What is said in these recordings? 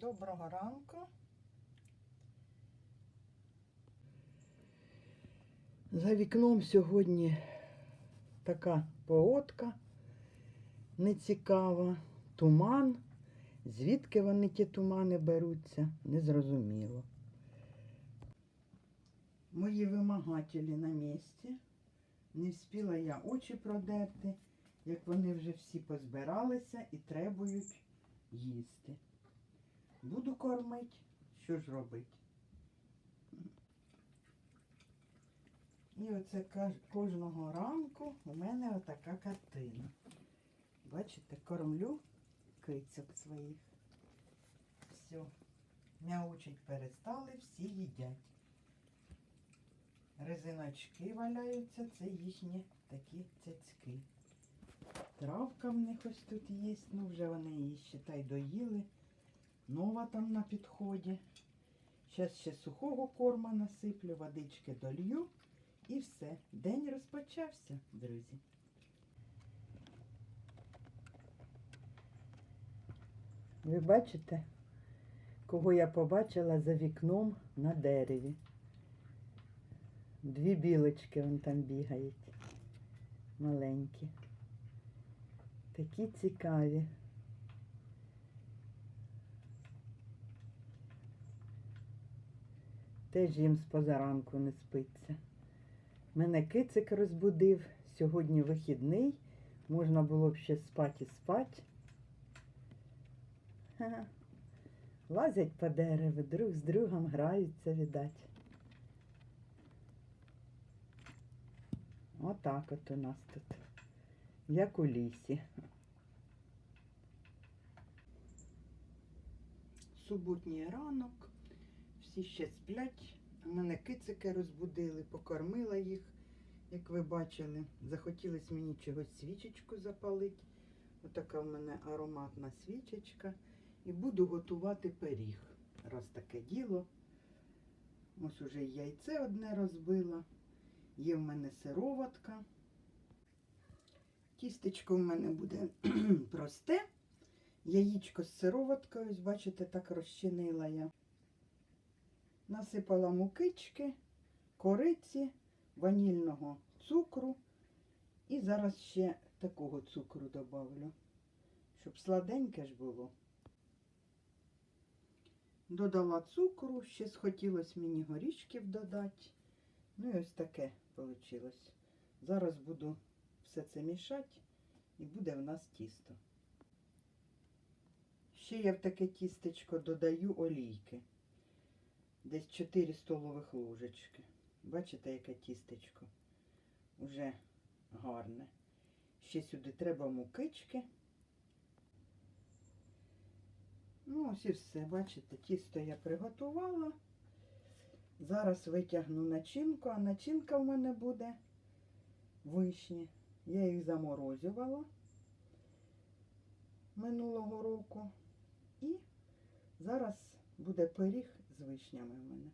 Доброго ранку. За вікном сьогодні така погодка нецікава, туман. Звідки вони ті тумани беруться, незрозуміло. Мої вимагателі на місці. Не встигла я очі продерти, як вони вже всі позбиралися і требують їсти. Буду кормити, що ж робити? І оце кожного ранку у мене отака картина. Бачите, кормлю кицьок своїх. Все. Мяучить перестали, всі їдять. Резиночки валяються, це їхні такі цяцьки. Травка в них ось тут є, ну вже вони її считай доїли. Нова там на підході. Зараз ще сухого корма насиплю, водички долью і все. День розпочався, друзі. Ви бачите, кого я побачила за вікном на дереві. Дві білочки вон там бігають. Маленькі. Такі цікаві. Теж їм з позаранку не спиться. Мене кицик розбудив. Сьогодні вихідний. Можна було б ще спати і спати. Лазять по дереву, друг з другом граються, видать. Отак от у нас тут. Як у лісі. Суботній ранок. Всі ще сплять. А мене кицики розбудили, покормила їх, як ви бачили. Захотілось мені чогось свічечку запалити. Отака в мене ароматна свічечка. І буду готувати пиріг. Раз таке діло. Ось уже яйце одне розбила. Є в мене сироватка. Тістечко в мене буде просте. Яєчко з сироваткою, ось бачите, так розчинила я. Насипала мукички, кориці, ванільного цукру. І зараз ще такого цукру добавлю, щоб сладеньке ж було. Додала цукру, ще схотілося мені горішків додати. Ну і ось таке вийшло. Зараз буду все це мішати і буде в нас тісто. Ще я в таке тістечко додаю олійки. Десь 4 столових ложечки. Бачите, яке тістечко? Уже гарне. Ще сюди треба мукички. Ну, ось і все, бачите, тісто я приготувала. Зараз витягну начинку, а начинка в мене буде вишні. Я їх заморозювала минулого року. І зараз буде пиріг вишнями в мене.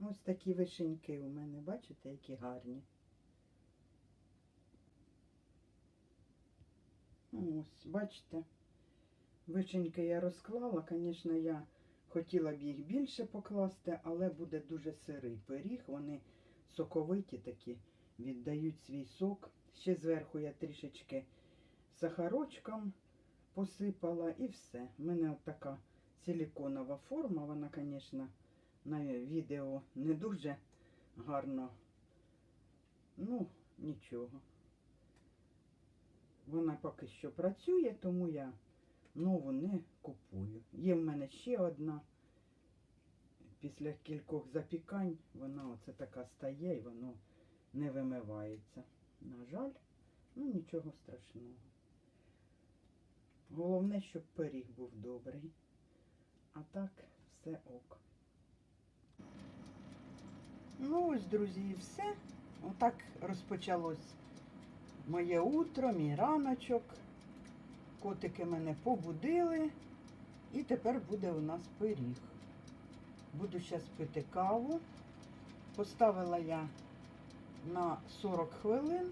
Ось такі вишеньки у мене, бачите, які гарні. Ось, бачите, вишеньки я розклала. Звісно, я хотіла б їх більше покласти, але буде дуже сирий пиріг. Вони соковиті такі, віддають свій сок. Ще зверху я трішечки сахарочком посипала і все. У мене от така силіконова форма. Вона, звісно, на відео не дуже гарно. Ну, нічого. Вона поки що працює, тому я нову не купую. Є в мене ще одна. Після кількох запікань вона оце така стає і воно не вимивається. На жаль, ну нічого страшного. Головне, щоб пиріг був добрий. А так все ок. Ну ось, друзі, і все. Отак розпочалось моє утро, мій раночок. Котики мене побудили. І тепер буде у нас пиріг. Буду зараз пити каву. Поставила я на 40 хвилин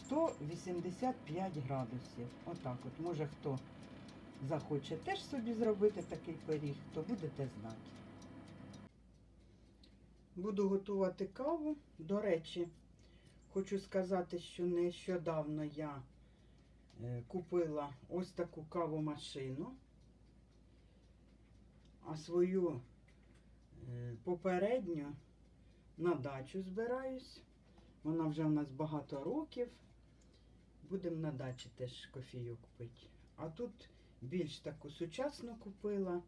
185 градусів. Отак от. Може хто захоче теж собі зробити такий пиріг, то будете знати. Буду готувати каву. До речі, хочу сказати, що нещодавно я е, купила ось таку кавомашину, а свою е, попередню на дачу збираюсь. Вона вже в нас багато років. Будемо на дачі теж кофійок пити. А тут більш таку сучасну купила.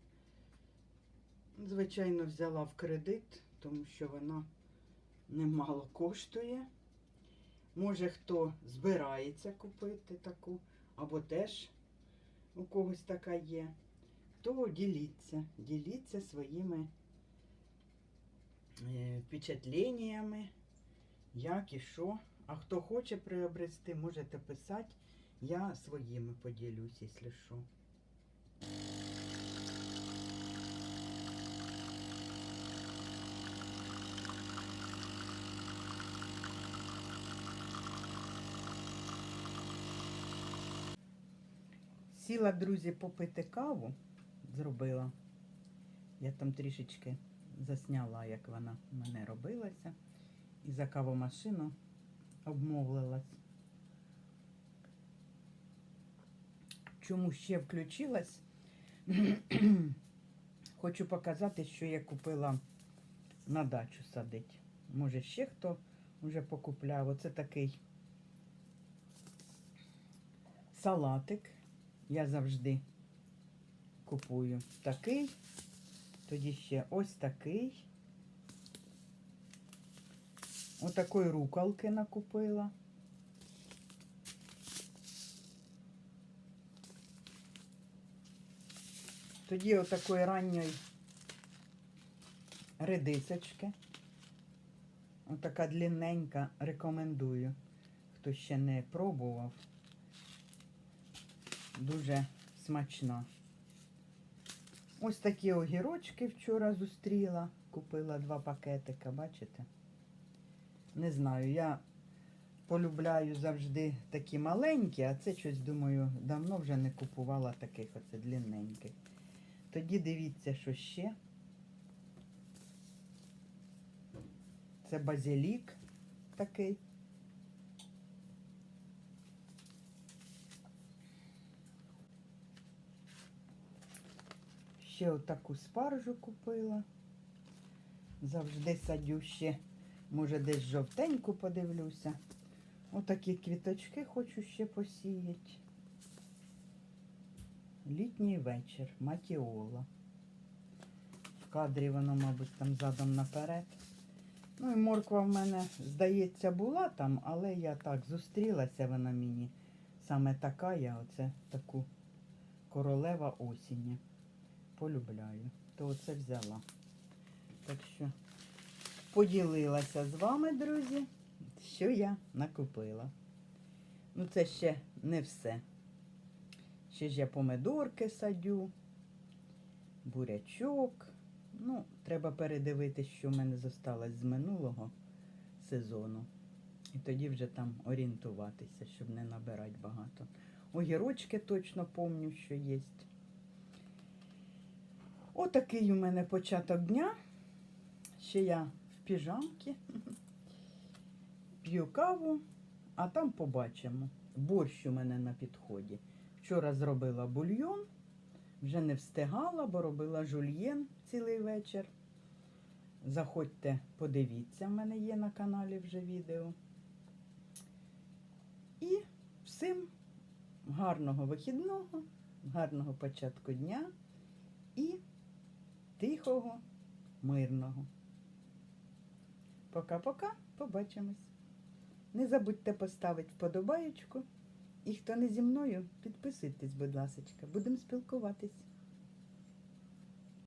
Звичайно, взяла в кредит, тому що вона немало коштує. Може, хто збирається купити таку, або теж у когось така є, то діліться, діліться своїми е, впечатленнями, як і що. А хто хоче приобрести, можете писати. Я своїми поділюсь, якщо що. Сіла, друзі, попити каву, зробила. Я там трішечки засняла, як вона в мене робилася. І за кавомашину обмовилась. Чому ще включилась? Хочу показати, що я купила на дачу садить. Може, ще хто вже покупляв. Оце такий салатик. Я завжди купую такий. Тоді ще ось такий. Отакої рукалки накупила. Тоді отакої ранньої редисочки. Отака длинненька, рекомендую. Хто ще не пробував. Дуже смачна. Ось такі огірочки вчора зустріла. Купила два пакетика, бачите? Не знаю, я полюбляю завжди такі маленькі, а це щось, думаю, давно вже не купувала таких оце длинненьких. Тоді дивіться, що ще. Це базилік такий. Ще отаку спаржу купила. Завжди садю ще, може, десь жовтеньку подивлюся. Отакі квіточки хочу ще посіяти. Літній вечір, матіола. В кадрі воно, мабуть, там задом наперед. Ну і морква в мене, здається, була там, але я так зустрілася вона мені. Саме така я оце таку королева осіння. Полюбляю. То оце взяла. Так що поділилася з вами, друзі, що я накупила. Ну, це ще не все. Ще ж я помидорки садю, бурячок. Ну, треба передивитися, що в мене зосталось з минулого сезону. І тоді вже там орієнтуватися, щоб не набирати багато. Огірочки точно помню, що є. Отакий у мене початок дня. Ще я в піжамці. П'ю каву, а там побачимо. Борщ у мене на підході. Вчора зробила бульйон, вже не встигала, бо робила жульєн цілий вечір. Заходьте, подивіться, в мене є на каналі вже відео. І всім гарного вихідного, гарного початку дня і тихого, мирного. Пока-пока, побачимось. Не забудьте поставити вподобаєчку. І хто не зі мною, підписуйтесь, будь ласка, будемо спілкуватись.